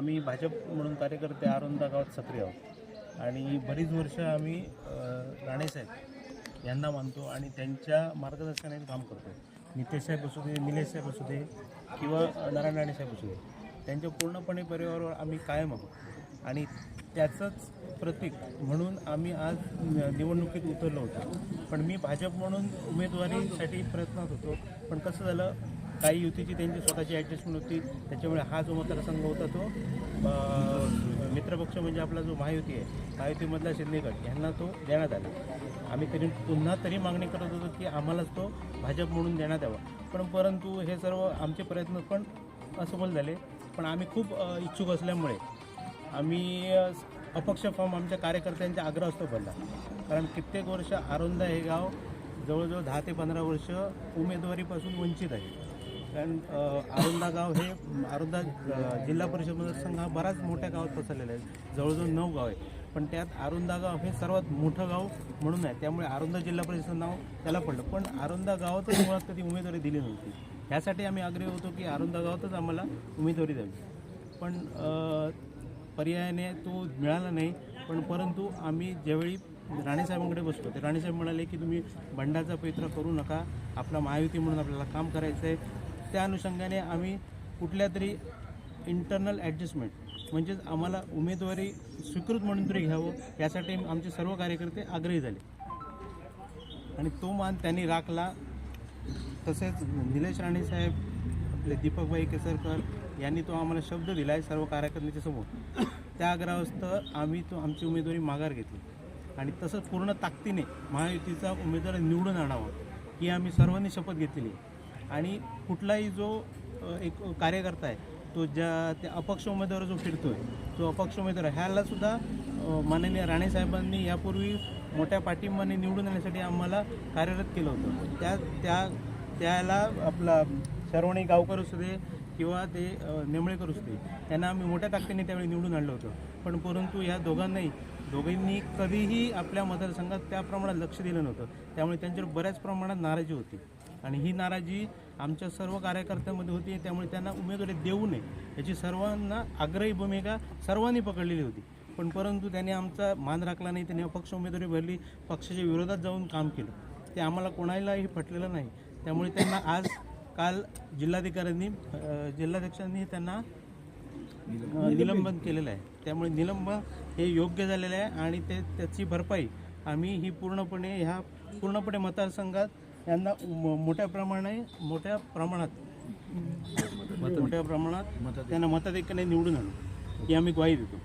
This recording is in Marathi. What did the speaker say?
आम्ही भाजप म्हणून कार्यकर्ते आरोंदा गावात सक्रिय आहोत. आणि बरीच वर्ष आम्ही राणेसाहेब यांना मानतो आणि त्यांच्या मार्गदर्शनाने काम करतो नितेश साहेब असू दे निलेश साहेब असू दे किंवा नारायण राणे साहेब असू दे त्यांच्या पूर्णपणे परिवारावर आम्ही कायम आहोत. आणि त्याचंच प्रतीक म्हणून आम्ही आज निवडणुकीत उतरलो होतो. पण मी भाजप म्हणून उमेदवारीसाठी प्रयत्नात होतो. पण कसं झालं काही युतीची त्यांची स्वतःची ॲडजस्टमेंट होती त्याच्यामुळे हा जो मतदारसंघ होता तो. मित्रपक्ष म्हणजे आपला जो महायुती आहे महायुतीमधला शिंदेगड यांना तो देण्यात आला. आम्ही तरी पुन्हा तरी मागणी करत होतो की आम्हालाच तो भाजप म्हणून देण्यात यावा. पण परंतु हे सर्व आमचे प्रयत्न पण असफल झाले. पण आम्ही खूप इच्छुक असल्यामुळे आम्ही अपक्ष फॉर्म आमच्या कार्यकर्त्यांचा आग्रह असतो भरला. कारण कित्येक वर्ष आरोंदा हे गाव जवळजवळ दहा ते पंधरा वर्ष उमेदवारीपासून वंचित आहे. कारण अ, आरोंदा गाव हे आरोंदा जिल्हा परिषद मतदारसंघ हा बराच मोठ्या गावात पसरलेला आहे. जवळजवळ नऊ गाव आहे. पण त्यात आरोंदा गाव हे सर्वात मोठं गाव म्हणून आहे. त्यामुळे आरोंदा जिल्हा परिषद नाव त्याला पडलं. पण आरोंदा गावातच मुळात कधी उमेदवारी दिली नव्हती. ह्यासाठी आम्ही आग्रही होतो की आरोंदा गावातच आम्हाला उमेदवारी द्यावी. पण पर्यायाने तो मिळाला नाही. पण परंतु आम्ही ज्यावेळी राणेसाहेबांकडे बसलो ते राणेसाहेब म्हणाले की तुम्ही बंडाचा पैत्र करू नका. आपला महायुती म्हणून आपल्याला काम करायचं आहे त्या अनुषंगाने आम्ही कुठल्या तरी इंटरनल ॲडजस्टमेंट म्हणजेच आम्हाला उमेदवारी स्वीकृत म्हणून तरी घ्यावं यासाठी आमचे सर्व कार्यकर्ते आग्रही झाले. आणि तो मान त्यांनी राखला. तसेच निलेश राणे साहेब आपले दीपकभाई केसरकर यांनी तो आम्हाला शब्द दिला आहे सर्व कार्यकर्त्यांच्या समोर. त्या आग्रहावस्थ आम्ही तो आमची उमेदवारी माघार घेतली. आणि तसंच पूर्ण ताकदीने महायुतीचा उमेदवार निवडून आणावा ही आम्ही सर्वांनी शपथ घेतलेली आहे. आणि कुठलाही जो एक कार्यकर्ता आहे तो ज्या त्या अपक्ष उमेदवार जो फिरतोय तो अपक्ष उमेदवार ह्याला सुद्धा माननीय राणेसाहेबांनी यापूर्वी मोठ्या पाठिंबाने निवडून आणण्यासाठी आम्हाला कार्यरत केलं होतं. त्या त्या त्याला आपला शरवणी गावकर असू दे किंवा ते अ, नेमळेकर असू दे त्यांना आम्ही मोठ्या ताकदीने त्यावेळी निवडून आणलं होतं. पण परंतु या दोघांनाही दोघांनी कधीही आपल्या मतदारसंघात त्या प्रमाणात लक्ष दिलं नव्हतं. त्यामुळे त्यांच्यावर बऱ्याच प्रमाणात नाराजी होती. आणि ही नाराजी आमच्या सर्व कार्यकर्त्यांमध्ये होती त्यामुळे त्यांना उमेदवारी देऊ नये. याची सर्वांना आग्रही भूमिका सर्वांनी पकडलेली होती. पण परंतु त्यांनी आमचा मान राखला नाही त्यांनी अपक्ष उमेदवारी भरली पक्षाच्या विरोधात जाऊन काम केलं. ते आम्हाला कोणालाही पटलेलं नाही. त्यामुळे त्यांना आज काल जिल्हाधिकाऱ्यांनी जिल्हाध्यक्षांनी त्यांना निलंबन केलेलं आहे. त्यामुळे निलंबन हे योग्य झालेलं आहे आणि ते त्याची भरपाई आम्ही ही पूर्णपणे ह्या पूर्णपणे मतदारसंघात यांना म- मोठ्या प्रमाणे मोठ्या प्रमाणात मोठ्या प्रमाणात त्यांना मताधिक्याने निवडून आणू. ही आम्ही ग्वाही देतो.